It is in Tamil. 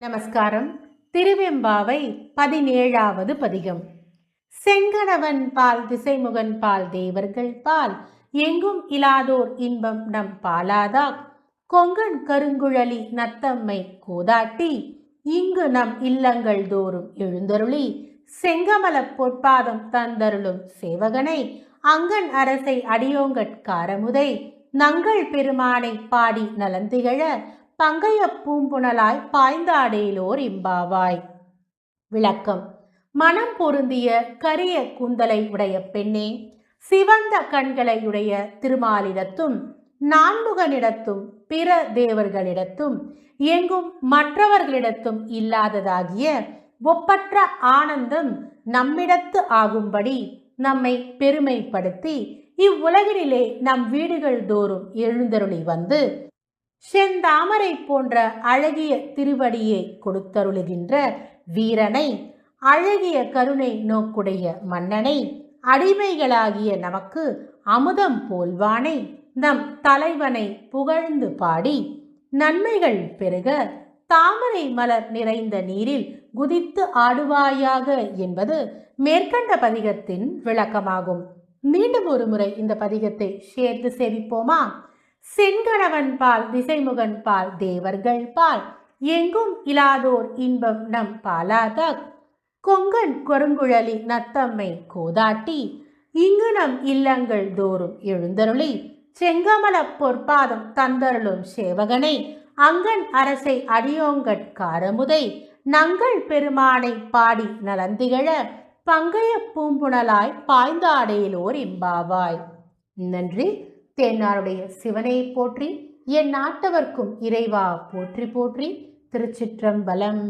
நமஸ்காரம். திருவெம்பாவை பதினேழாவது பதிகம். செங்கணவன் பால் திசைமுகன் பால் தேவர்கள் பால். எங்கும் இலாதோர் இன்பம் நம் பாலாதா கொங்கன் கருங்குழலி நத்தம்மை கோதாட்டி. இங்கு நம் இல்லங்கள் தோறும் எழுந்தருளி. செங்கமலப் பொற்பாதம் தந்தருளும் சேவகனை. அங்கன் அரசை அடியோங்கட்காரமுதை நங்கள் பெருமானை பாடி நலந்திகழ. பங்கைய பூம்புணலாய் பாய்ந்தாடேலோர் இம்பாவாய். விளக்கம். மனம் பொருந்திய கரிய கூந்தலை உடைய பெண்ணே சிவந்த கண்களை உடைய திருமாலிடத்தும் நான்முகனிடத்தும் பிற தேவர்களிடத்தும் எங்கும் மற்றவர்களிடத்தும் இல்லாததாகிய ஒப்பற்ற ஆனந்தம் நம்மிடத்து ஆகும்படி நம்மை பெருமைப்படுத்தி இவ்வுலகினிலே நம் வீடுகள் தோறும் எழுந்தருளி வந்து செந்தாமரை போன்ற அழகிய திருவடியை கொடுத்தருளுகின்ற வீரனை அழகிய கருணை நோக்குடைய மன்னனை அடிமைகளாகிய நமக்கு அமுதம் போல்வானை நம் தலைவனை புகழ்ந்து பாடி நன்மைகள் பெருக தாமரை மலர் நிறைந்த நீரில் குதித்து ஆடுவாயாக என்பது மேற்கண்ட பதிகத்தின் விளக்கமாகும். மீண்டும் ஒரு முறை இந்த பதிகத்தை சேர்த்து சேவிப்போமா செங்கணவன் பால் திசைமுகன் பால் தேவர்கள் பால். எங்கும் இலாதோர் இன்பம் நம் பாலாத கொங்கன் கொருங்குழலி நத்தம்மை கோதாட்டி. இங்கு நம் இல்லங்கள் தோறும் எழுந்தருளி. செங்கமல பொற்பாதம் தந்தருளும் சேவகனை. அங்கன் அரசை அடியோங்கட்காரமுதை நங்கள் பெருமானை பாடி நலந்திகழ. பங்கைய பூம்புணலாய் பாய்ந்தாடையிலோர் இம்பாவாய். நன்றி. தென்னாருடைய சிவனை போற்றி என் நாட்டவர்க்கும் இறைவா போற்றி போற்றி. திருச்சிற்றம்பலம்.